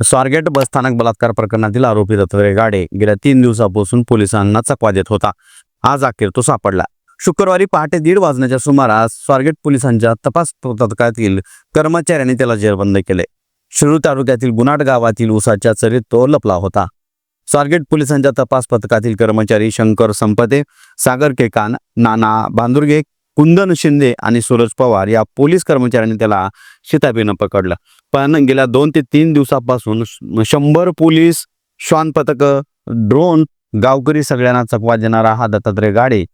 स्वारगेट बसस्थानक बलात्कार प्रकरणातील आरोपी दत्तरे गाडे गेल्या तीन दिवसापासून पोलिसांना चकवा देत होता. आज अखेर तो सापडला. शुक्रवारी पहाटे दीड वाजण्याच्या सुमारास स्वारगेट पोलिसांच्या तपास पथकातील कर्मचाऱ्यांनी त्याला जेरबंद केले. शिरूर तालुक्यातील गुनाट गावातील उसाच्या चरीत तो लपला होता. स्वारगेट पोलिसांच्या तपास पथकातील कर्मचारी शंकर संपते सागर केकान नाना बांदुर्गे कुंदन शिंदे आणि सूरज पवार या पोलीस कर्मचाऱ्यांनी त्याला शिताबीनं पकडलं. पण गेल्या दोन ते तीन दिवसापासून शंभर पोलीस श्वान पथक ड्रोन गावकरी सगळ्यांना चकवा देणारा हा दत्तात्रय गाडे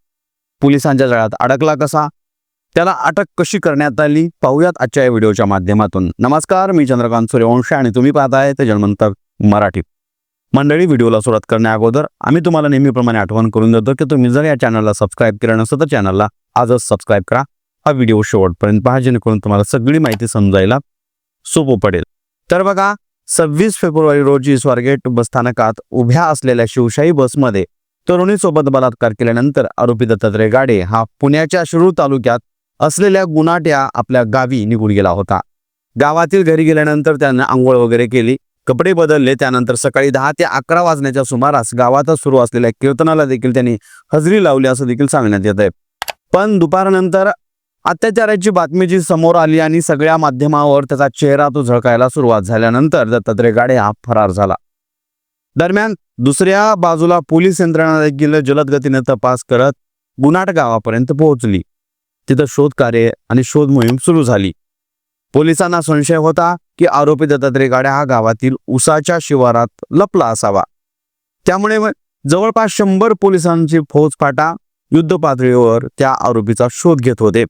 पोलिसांच्या जाळ्यात अडकला कसा? त्याला अटक कशी करण्यात आली? पाहूयात आजच्या या व्हिडिओच्या माध्यमातून. नमस्कार मी चंद्रकांत सूर्यवंशी आणि तुम्ही पाहताय ते जन्मंतर मराठी. मंडळी व्हिडिओला सुरुवात करण्या अगोदर आम्ही तुम्हाला नेहमीप्रमाणे आठवण करून देतो की तुम्ही जर या चॅनलला सबस्क्राईब केलं नसतं तर चॅनलला आजच सबस्क्राईब करा. हा व्हिडिओ शेवटपर्यंत पहा जेणेकरून तुम्हाला सगळी माहिती समजायला सोपं पडेल. तर बघा सव्वीस फेब्रुवारी रोजी स्वारगेट बसस्थानकात उभ्या असलेल्या शिवशाही बसमध्ये तरुणीसोबत बलात्कार केल्यानंतर आरोपी दत्तात्रय गाडे हा पुण्याच्या शिरूर तालुक्यात असलेल्या गुनाट्या आपल्या गावी निघून गेला होता. गावातील घरी गेल्यानंतर त्यानं आंघोळ वगैरे केली कपडे बदलले त्यानंतर सकाळी दहा ते अकरा वाजण्याच्या सुमारास गावातच सुरू असलेल्या कीर्तनाला देखील त्यांनी हजेरी लावली असं देखील सांगण्यात येत आहे पण दुपारनंतर अत्याचाराची बातमी जी समोर आली आणि सगळ्या माध्यमावर त्याचा चेहरा तो झळकायला सुरुवात झाल्यानंतर दत्तात्रय गाडे हा फरार झाला. दरम्यान दुसऱ्या बाजूला पोलीस यंत्रणा देखील जलद गतीने तपास करत गुनाट गावापर्यंत पोहोचली. तिथं शोध कार्य आणि शोध मोहीम सुरू झाली. पोलिसांना संशय होता की आरोपी दत्तात्रय गाड्या हा गावातील उसाच्या शिवारात लपला असावा. त्यामुळे जवळपास शंभर पोलिसांची फौजफाटा युद्ध पातळीवर त्या आरोपीचा शोध घेत होते.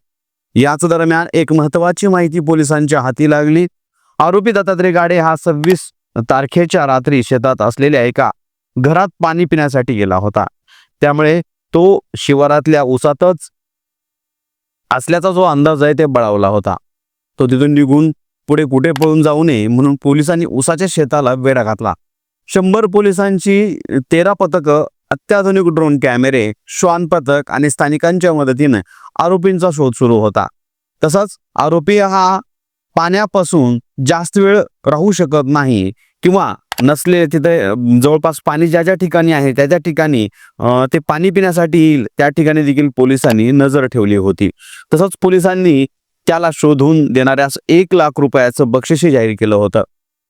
याच दरम्यान एक महत्वाची माहिती पोलिसांच्या हाती लागली. आरोपी दत्तात्रय गाडे हा सव्वीस तारखेच्या रात्री शेतात असलेल्या एका घरात पाणी पिण्यासाठी गेला होता. त्यामुळे तो शिवारातल्या उसातच असल्याचा जो अंदाज आहे ते बळावला होता. तो तिथून निघून पुढे कुठे पळून जाऊ नये म्हणून पोलिसांनी उसाच्या शेताला वेढा घातला. शंभर पोलिसांची तेरा पथकं अत्याधुनिक ड्रोन कॅमेरे श्वान पथक आणि स्थानिकांच्या मदतीने आरोपींचा शोध सुरू होता. तसंच आरोपी हा पाण्यापासून जास्त वेळ राहू शकत नाही किंवा नसले तिथे जवळपास पाणी ज्या ज्या ठिकाणी आहे त्या त्या ठिकाणी ते पाणी पिण्यासाठी येईल त्या ठिकाणी देखील पोलिसांनी नजर ठेवली होती. तसंच पोलिसांनी त्याला शोधून देणाऱ्यास एक लाख रुपयाचं बक्षीसही जाहीर केलं होतं.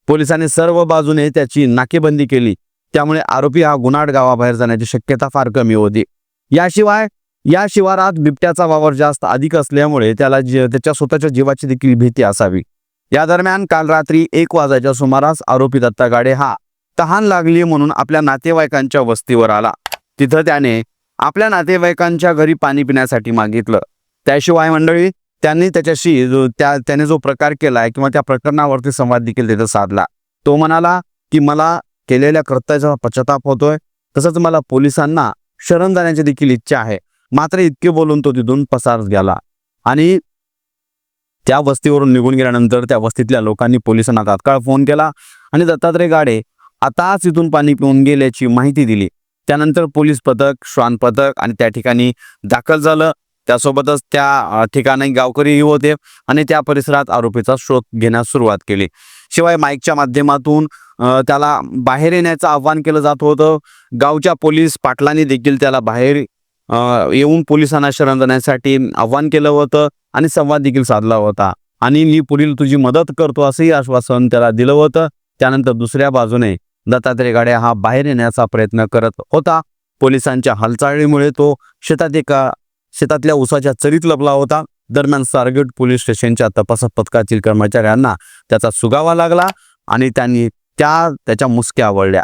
पोलिसांनी सर्व बाजूने त्याची नाकेबंदी केली. त्यामुळे आरोपी हा गुन्हाड गावाबाहेर जाण्याची शक्यता फार कमी होती. याशिवाय या शिवारात बिबट्याचा वावर जास्त अधिक असल्यामुळे त्याला त्याच्या स्वतःच्या जीवाची देखील भीती असावी. या दरम्यान काल रात्री एक वाजायच्या सुमारास आरोपी दत्ता गाडे हा तहान लागली म्हणून आपल्या नातेवाईकांच्या वस्तीवर आला. तिथं त्याने आपल्या नातेवाईकांच्या घरी पाणी पिण्यासाठी मागितलं. त्याशिवाय मंडळी त्यांनी त्याच्याशी जो त्या त्याने जो प्रकार केलाय किंवा त्या प्रकरणावरती संवाद देखील तिथं साधला. तो म्हणाला की मला केलेल्या कृत्याचा पश्चाताप होतोय. तसंच मला पोलिसांना शरण जाण्याची देखील इच्छा आहे. मात्र इतके बोलून तो तिथून पसार गेला आणि त्या वस्तीवरून निघून गेल्यानंतर त्या वस्तीतल्या लोकांनी पोलिसांना तात्काळ फोन केला आणि दत्तात्रय गाडे आताच इथून पाणी पिऊन गेल्याची माहिती दिली. त्यानंतर पोलीस पथक श्वान पथक आणि त्या ठिकाणी दाखल झालं. त्यासोबतच त्या ठिकाणी गावकरीही होते आणि त्या परिसरात आरोपीचा शोध घेण्यास सुरुवात केली. शिवाय माईकच्या माध्यमातून त्याला बाहेर येण्याचं आव्हान केलं जात होतं. गावच्या पोलीस पाटलांनी देखील त्याला बाहेर येऊन पोलिसांना शरण देण्यासाठी आव्हान केलं होतं आणि संवाद देखील साधला होता. आणि मी पुढील तुझी मदत करतो असंही आश्वासन त्याला दिलं होतं. त्यानंतर दुसऱ्या बाजूने दत्तात्रय गाड्या हा बाहेर येण्याचा प्रयत्न करत होता. पोलिसांच्या हालचालीमुळे तो शेतात एका शेतातल्या उसाच्या चरीत लपला होता. दरम्यान सारगेट पोलीस स्टेशनच्या तपास पथकातील कर्मचाऱ्यांना त्याचा सुगावा लागला आणि त्यांनी त्या त्याच्या मुसक्या आवडल्या.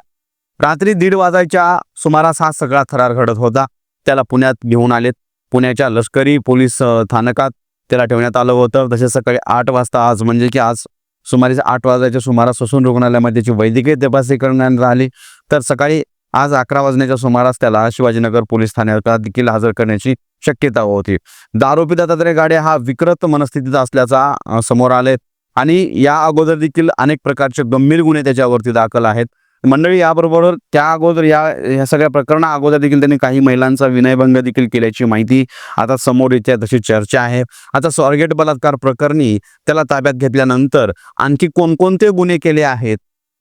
रात्री दीड वाजायच्या सुमारास हा सगळा थरार घडत होता. त्याला पुण्यात घेऊन आलेत. पुण्याच्या लष्करी पोलीस स्थानकात त्याला ठेवण्यात आलं होतं. तसेच सकाळी आठ वाजता आज म्हणजे की आज सुमारे आठ वाजायच्या सुमारास ससून रुग्णालयामध्ये त्याची वैद्यकीय तपासणी करण्यात आली. तर सकाळी आज अकरा वाजण्याच्या सुमारास त्याला शिवाजीनगर पोलीस ठाण्यात देखील हजर करण्याची शक्यता होती. दारोपी दत्तात्रय गाडे हा विकृत मनस्थितीचा असल्याचा समोर आले आणि या अगोदर देखील अनेक प्रकारचे गंभीर गुन्हे त्याच्यावरती दाखल आहेत. मंडळी याबरोबर त्या अगोदर या या सगळ्या प्रकरणा अगोदर देखील त्यांनी काही महिलांचा विनयभंग देखील केल्याची माहिती आता समोर येते तशी चर्चा आहे. आता स्वर्गेट बलात्कार प्रकरणी त्याला ताब्यात घेतल्यानंतर आणखी कोणकोणते गुन्हे केले आहेत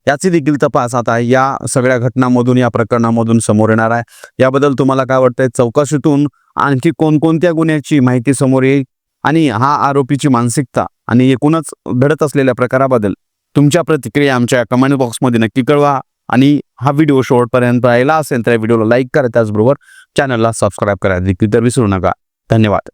याची देखील तपास आता या सगळ्या घटनांमधून या प्रकरणामधून समोर येणार आहे. याबद्दल तुम्हाला काय वाटतंय? चौकशीतून आणखी कोणकोणत्या गुन्ह्याची माहिती समोर येईल? आणि हा आरोपीची मानसिकता आणि एकूणच घडत असलेल्या प्रकाराबद्दल तुमच्या प्रतिक्रिया आमच्या कमेंट बॉक्समध्ये नक्की कळवा. आणि हा व्हिडिओ शेवटपर्यंत राहिला असेल तर या व्हिडिओला लाईक करा. त्याचबरोबर चॅनलला सबस्क्राईब करा. देखील तर विसरू नका. धन्यवाद.